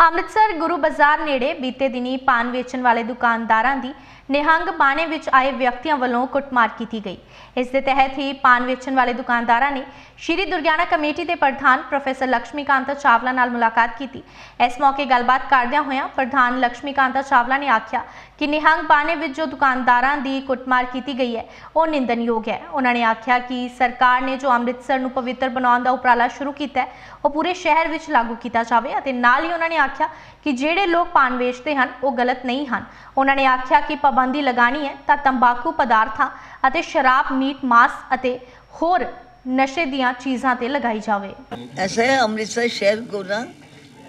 ਅੰਮ੍ਰਿਤਸਰ ਗੁਰੂ ਬਾਜ਼ਾਰ ਨੇੜੇ ਬੀਤੇ ਦਿਨੀ ਪਾਨ ਵੇਚਣ ਵਾਲੇ ਦੁਕਾਨਦਾਰਾਂ ਦੀ ਨਿਹੰਗ ਬਾਣੇ ਵਿੱਚ ਆਏ ਵਿਅਕਤੀਆਂ ਵੱਲੋਂ ਕੁੱਟਮਾਰ ਕੀਤੀ ਗਈ। ਇਸ ਦੇ ਤਹਿਤ ਹੀ ਪਾਨ ਵੇਚਣ ਵਾਲੇ ਦੁਕਾਨਦਾਰਾਂ ਨੇ ਸ਼੍ਰੀ ਦੁਰਗਿਆਣਾ ਕਮੇਟੀ ਦੇ ਪ੍ਰਧਾਨ ਪ੍ਰੋਫੈਸਰ ਲక్ష్ਮੀਕਾਂਤਾ ਚਾਵਲਾ ਨਾਲ ਮੁਲਾਕਾਤ ਕੀਤੀ। ਇਸ ਮੌਕੇ ਗੱਲਬਾਤ ਕਰਦਿਆਂ ਹੋਇਆਂ ਪ੍ਰਧਾਨ ਲక్ష్ਮੀਕਾਂਤਾ ਚਾਵਲਾ ਨੇ ਆਖਿਆ ਕਿ ਨਿਹੰਗ ਬਾਣੇ ਵਿੱਚ ਜੋ ਦੁਕਾਨਦਾਰਾਂ ਦੀ ਕੁੱਟਮਾਰ ਕੀਤੀ ਗਈ ਹੈ, ਉਹ ਨਿੰਦਨਯੋਗ ਹੈ। ਉਹਨਾਂ ਨੇ ਆਖਿਆ ਕਿ ਸਰਕਾਰ ਨੇ ਜੋ ਅੰਮ੍ਰਿਤਸਰ ਨੂੰ ਪਵਿੱਤਰ ਬਣਾਉਣ ਦਾ ਉਪਰਾਲਾ ਸ਼ੁਰੂ ਕੀਤਾ ਉਹ ਪੂਰੇ ਸ਼ਹਿਰ ਵਿੱਚ ਲਾਗੂ ਕੀਤਾ ਜਾਵੇ ਅਤੇ ਨਾਲ ਹੀ ਉਹਨਾਂ ਨੇ ਆਖਿਆ ਕਿ ਜਿਹੜੇ ਲੋਕ ਪਾਣ ਵੇਚਦੇ ਹਨ, ਉਹ ਗਲਤ ਨਹੀਂ ਹਨ। ਉਹਨਾਂ ਨੇ ਆਖਿਆ ਕਿ ਪਬ पाबंदी लगानी है तो तंबाकू ਪਦਾਰਥਾਂ ਅਤੇ ਸ਼ਰਾਬ, ਮੀਟ, ਮਾਸ ਅਤੇ ਹੋਰ ਨਸ਼ੇ ਦੀਆਂ ਚੀਜ਼ਾਂ ਤੇ ਲਗਾਈ ਜਾਵੇ। ਐਸਾ ਹੈ ਅੰਮ੍ਰਿਤਸਰ ਸ਼ਹਿਰ ਕੋ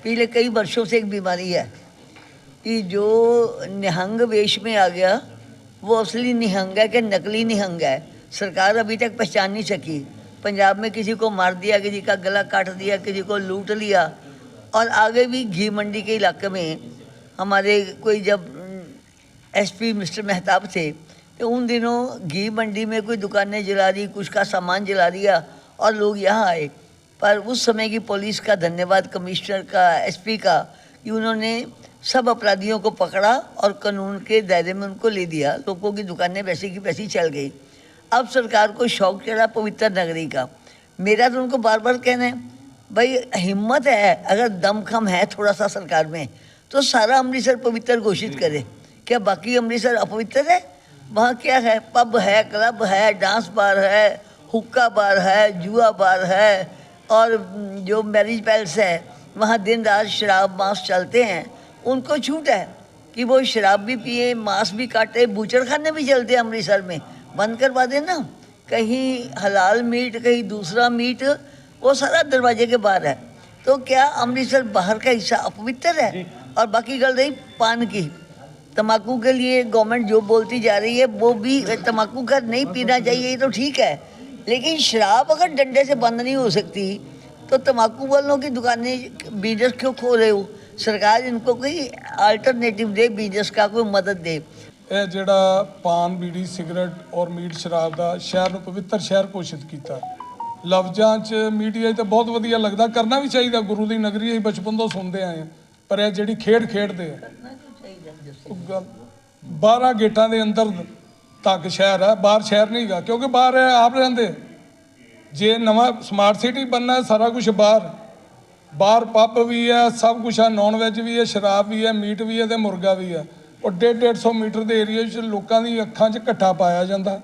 पिछले कई वर्षों से एक बीमारी है कि जो निहंग वेश में आ गया, वो असली निहंग है कि नकली निहंग है? सरकार अभी तक पहचान नहीं सकी। पंजाब में किसी को मार दिया, किसी का गला काट दिया, किसी को लूट लिया और आगे भी घी मंडी के इलाके में हमारे कोई जब एसपी मिस्टर मेहताब थे। तो उन दिनों घी मंडी में कोई दुकानें जला दी कुछ का सामान जला दिया और लोग यहाँ आए। पर उस समय की पुलिस का धन्यवाद कमिश्नर का एसपी का कि उन्होंने सब अपराधियों को पकड़ा और कानून के दायरे में उनको ले दिया। लोगों की दुकानें वैसी की वैसी चल गई। अब सरकार को शौक चढ़ा पवित्र नगरी का। मेरा तो उनको बार बार कहना है भाई हिम्मत है अगर दमखम है थोड़ा सा सरकार में तो सारा अमृतसर पवित्र घोषित करे। क्या बाकी अमृतसर अपवित्र है? वहाँ क्या है? पब है क्लब है डांस बार है हुक्का बार है जुआ बार है और जो मैरिज पैलेस है वहाँ दिन रात शराब मांस चलते हैं। उनको छूट है कि वो शराब भी पिए मांस भी काटे बूचड़ खाने भी चलते हैं अमृतसर में। बंद करवा देना। कहीं हलाल मीट कहीं दूसरा मीट वो सारा दरवाजे के बाहर है। तो क्या अमृतसर बाहर का हिस्सा अपवित्र है? और बाकी गल रही पान की। तम्बाकू के लिए गवर्नमेंट जो बोलती जा रही है वो भी तम्बाकू का नहीं पीना चाहिए ये तो ठीक है लेकिन शराब अगर डंडे से बंद नहीं हो सकती तो तम्बाकू वालों की दुकानें बिजनेस क्यों खो रहे हो सरकार इनको कोई अल्टरनेटिव दे बिजनेस का कोई मदद दे ਇਹ ਜਿਹੜਾ ਪਾਨ ਬੀੜੀ ਸਿਗਰਟ ਔਰ ਮੀਟ ਸ਼ਰਾਬ ਦਾ ਸ਼ਹਿਰ ਨੂੰ ਪਵਿੱਤਰ ਸ਼ਹਿਰ ਘੋਸ਼ਿਤ ਕੀਤਾ ਲਫ਼ਜ਼ਾਂ 'ਚ ਮੀਡੀਆ 'ਚ ਤਾਂ ਬਹੁਤ ਵਧੀਆ ਲੱਗਦਾ ਕਰਨਾ ਵੀ ਚਾਹੀਦਾ ਗੁਰੂ ਦੀ ਨਗਰੀ ਅਸੀਂ ਬਚਪਨ ਤੋਂ ਸੁਣਦੇ ਆਏ ਹਾਂ ਪਰ ਇਹ ਜਿਹੜੀ ਖੇਡ ਖੇਡਦੇ ਆ ਉਹ ਗੱਲ 12 ਗੇਟਾਂ ਦੇ ਅੰਦਰ ਤੱਕ ਸ਼ਹਿਰ ਹੈ। ਬਾਹਰ ਸ਼ਹਿਰ ਨਹੀਂ ਨਹੀਂਗਾ ਕਿਉਂਕਿ ਬਾਹਰ ਆਪ ਰਹਿੰਦੇ। ਜੇ ਨਵਾਂ ਸਮਾਰਟ ਸਿਟੀ ਬਣਨਾ ਹੈ, ਸਾਰਾ ਕੁਝ ਬਾਹਰ। ਬਾਹਰ ਪੱਪ ਵੀ ਹੈ, ਸਭ ਕੁਝ ਹੈ ਨੌਨ ਵੈਜ ਵੀ ਹੈ, ਸ਼ਰਾਬ ਵੀ ਹੈ, ਮੀਟ ਵੀ ਹੈ ਤੇ ਮੁਰਗਾ ਵੀ ਹੈ। ਉਹ 150 ਮੀਟਰ ਦੇ ਏਰੀਆ 'ਚ ਲੋਕਾਂ ਦੀ ਅੱਖਾਂ 'ਚ ਘੱਟਾ ਪਾਇਆ ਜਾਂਦਾ।